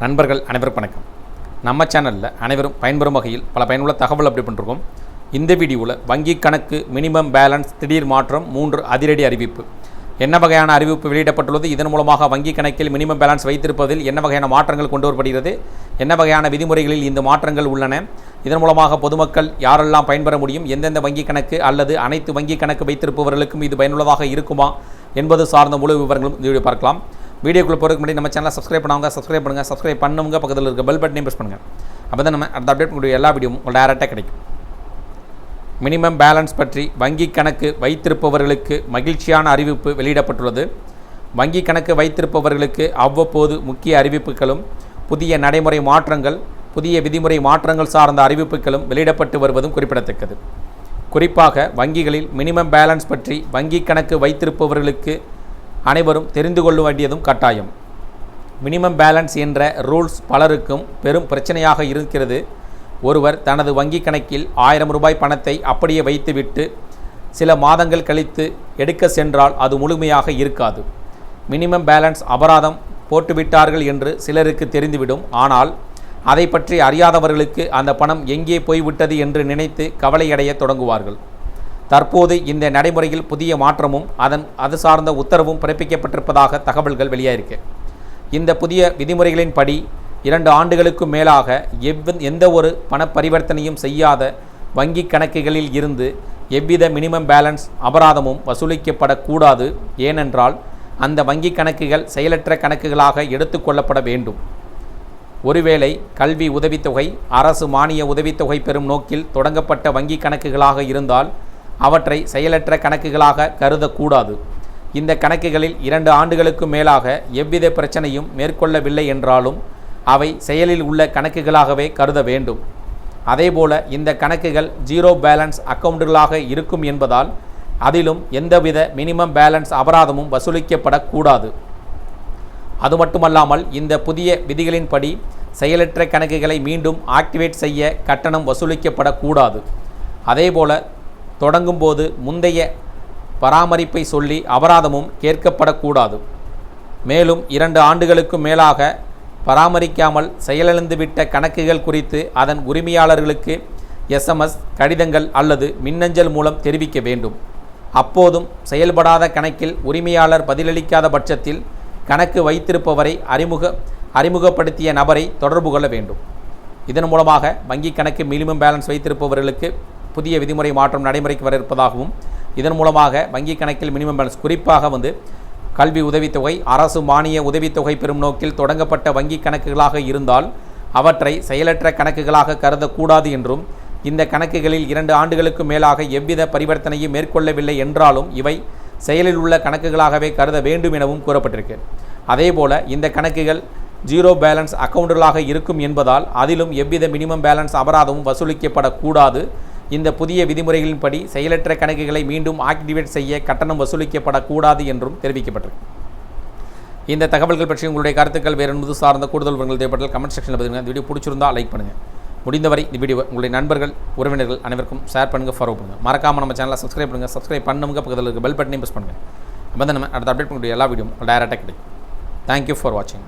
நண்பர்கள் அனைவருக்கும் வணக்கம். நம்ம சேனலில் அனைவரும் பயன்பெறும் வகையில் பல பயனுள்ள தகவல் அப்படி பண்ணிருக்கோம். இந்த வீடியோவில் வங்கி கணக்கு மினிமம் பேலன்ஸ் திடீர் மாற்றம் மூன்று அதிரடி அறிவிப்பு. என்ன வகையான அறிவிப்பு வெளியிடப்பட்டுள்ளது? இதன் மூலமாக வங்கி கணக்கில் மினிமம் பேலன்ஸ் வைத்திருப்பதில் என்ன வகையான மாற்றங்கள் கொண்டு வரப்படுகிறது? என்ன வகையான விதிமுறைகளில் இந்த மாற்றங்கள் உள்ளன? இதன் மூலமாக பொதுமக்கள் யாரெல்லாம் பயன்பெற முடியும்? எந்தெந்த வங்கி கணக்கு அல்லது அனைத்து வங்கி கணக்கு வைத்திருப்பவர்களுக்கும் இது பயனுள்ளதாக இருக்குமா என்பது சார்ந்த முழு விவரங்களும் இந்த வீடியோ பார்க்கலாம். வீடியோக்குள்ளே போகிறதுக்கு முன்னாடி நம்ம சேனலை சப்ஸ்கிரைப் பண்ணவங்க சப்ஸ்கிரைப் பண்ணுங்கள் சப்ஸ்கிரைப் பண்ணுங்க பக்கத்தில் இருக்க பெல் பட்டனையும் ப்ரெஸ் பண்ணுங்கள் அப்போ தான் நம்ம அடுத்த அப்டேட் பண்ணக்கூடிய எல்லா வீடியோவும் உங்களுக்கு டேரெக்டாக கிடைக்கும். மினிமம் பேலன்ஸ் பற்றி வங்கி கணக்கு வைத்திருப்பவர்களுக்கு மகிழ்ச்சியான அறிவிப்பு வெளியிடப்பட்டுள்ளது. வங்கி கணக்கு வைத்திருப்பவர்களுக்கு அவ்வப்போது முக்கிய அறிவிப்புகளும் புதிய நடைமுறை மாற்றங்கள் புதிய விதிமுறை மாற்றங்கள் சார்ந்த அறிவிப்புகளும் வெளியிடப்பட்டு வருவதும் குறிப்பிடத்தக்கது. குறிப்பாக வங்கிகளில் மினிமம் பேலன்ஸ் பற்றி வங்கி கணக்கு வைத்திருப்பவர்களுக்கு அனைவரும் தெரிந்து கொள்ள வேண்டியதும் கட்டாயம். மினிமம் பேலன்ஸ் என்ற ரூல்ஸ் பலருக்கும் பெரும் பிரச்சனையாக இருக்கிறது. ஒருவர் தனது வங்கிக் கணக்கில் ஆயிரம் ரூபாய் பணத்தை அப்படியே வைத்துவிட்டு சில மாதங்கள் கழித்து எடுக்க சென்றால் அது முழுமையாக இருக்காது. மினிமம் பேலன்ஸ் அபராதம் போட்டுவிட்டார்கள் என்று சிலருக்கு தெரிந்துவிடும். ஆனால் அதை பற்றி அறியாதவர்களுக்கு அந்த பணம் எங்கே போய்விட்டது என்று நினைத்து கவலையடைய தொடங்குவார்கள். தற்போது இந்த நடைமுறையில் புதிய மாற்றமும் அதன் அது சார்ந்த உத்தரவும் பிறப்பிக்கப்பட்டிருப்பதாக தகவல்கள் வெளியாயிருக்கு. இந்த புதிய விதிமுறைகளின்படி இரண்டு ஆண்டுகளுக்கும் மேலாக எவ் எந்த ஒரு பண பரிவர்த்தனையும் செய்யாத வங்கி கணக்குகளில் இருந்து எவ்வித மினிமம் பேலன்ஸ் அபராதமும் வசூலிக்கப்படக்கூடாது. ஏனென்றால் அந்த வங்கி கணக்குகள் செயலற்ற கணக்குகளாக எடுத்துக்கொள்ளப்பட வேண்டும். ஒருவேளை கல்வி உதவித்தொகை அரசு மானிய உதவித்தொகை பெறும் நோக்கில் தொடங்கப்பட்ட வங்கி கணக்குகளாக இருந்தால் அவற்றை செயலற்ற கணக்குகளாக கருதக்கூடாது. இந்த கணக்குகளில் இரண்டு ஆண்டுகளுக்கு மேலாக எவ்வித பிரச்சனையும் மேற்கொள்ளவில்லை என்றாலும் அவை செயலில் உள்ள கணக்குகளாகவே கருத வேண்டும். அதேபோல இந்த கணக்குகள் ஜீரோ பேலன்ஸ் அக்கவுண்டுகளாக இருக்கும் என்பதால் அதிலும் எந்தவித மினிமம் பேலன்ஸ் அபராதமும் வசூலிக்கப்படக்கூடாது. அது மட்டுமல்லாமல் இந்த புதிய விதிகளின்படி செயலற்ற கணக்குகளை மீண்டும் ஆக்டிவேட் செய்ய கட்டணம் வசூலிக்கப்படக்கூடாது. அதேபோல தொடங்கும்போது முந்தைய பராமரிப்பை சொல்லி அபராதமும் கேட்கப்படக்கூடாது. மேலும் இரண்டு ஆண்டுகளுக்கு மேலாக பராமரிக்காமல் செயலிழந்துவிட்ட கணக்குகள் குறித்து அதன் உரிமையாளர்களுக்கு எஸ்எம்எஸ் கடிதங்கள் அல்லது மின்னஞ்சல் மூலம் தெரிவிக்க வேண்டும். அப்போதும் செயல்படாத கணக்கில் உரிமையாளர் பதிலளிக்காத பட்சத்தில் கணக்கு வைத்திருப்பவரை அறிமுக அறிமுகப்படுத்திய நபரை தொடர்பு கொள்ள வேண்டும். இதன் மூலமாக வங்கி கணக்கு மினிமம் பேலன்ஸ் வைத்திருப்பவர்களுக்கு புதிய விதிமுறை மாற்றம் நடைமுறைக்கு வர இருப்பதாகவும் இதன் மூலமாக வங்கிக் கணக்கில் மினிமம் பேலன்ஸ் குறிப்பாக வந்து கல்வி உதவித்தொகை அரசு மானிய உதவித்தொகை பெறும் நோக்கில் தொடங்கப்பட்ட வங்கி கணக்குகளாக இருந்தால் அவற்றை செயலற்ற கணக்குகளாக கருதக்கூடாது என்றும் இந்த கணக்குகளில் இரண்டு ஆண்டுகளுக்கு மேலாக எவ்வித பரிவர்த்தனையும் மேற்கொள்ளவில்லை என்றாலும் இவை செயலில் உள்ள கணக்குகளாகவே கருத வேண்டும் எனவும் கூறப்பட்டிருக்கு. அதேபோல இந்த கணக்குகள் ஜீரோ பேலன்ஸ் அக்கவுண்டுகளாக இருக்கும் என்பதால் அதிலும் எவ்வித மினிமம் பேலன்ஸ் அபராதமும் வசூலிக்கப்படக்கூடாது. இந்த புதிய விதிமுறைகளின்படி செயலற்ற கணக்குகளை மீண்டும் ஆக்டிவேட் செய்ய கட்டணம் வசூலிக்கப்படக்கூடாது என்றும் தெரிவிக்கப்பட்டிருக்கு. இந்த தகவல்கள் பற்றி உங்களுடைய கருத்துக்கள் வேறு என்பது சார்ந்த கூடுதல் விவரங்கள் தேவைப்பட்டால் கமெண்ட் செக்ஷனில் பதிவுங்க இந்த வீடியோ பிடிச்சிருந்தால் லைக் பண்ணுங்கள் முடிந்தவரை இந்த வீடியோ உங்களுடைய நண்பர்கள் உறவினர்கள் அனைவருக்கும் ஷேர் பண்ணுங்கள் ஃபாலோ பண்ணுங்கள் மறக்காமல் நம்ம சேனலை சப்ஸ்கிரைப் பண்ணுங்கள் சப்ஸ்கிரைப் பண்ணுங்க பக்கத்தில் இருக்க பெல் பட்டனையும் ப்ரெஸ் பண்ணுங்கள் அப்போ நம்ம அடுத்த அப்டேட் பண்ணக்கூடிய எல்லா வீடியோ டேரெக்டாக கிடைக்கும். தேங்க்யூ ஃபார் வாட்சிங்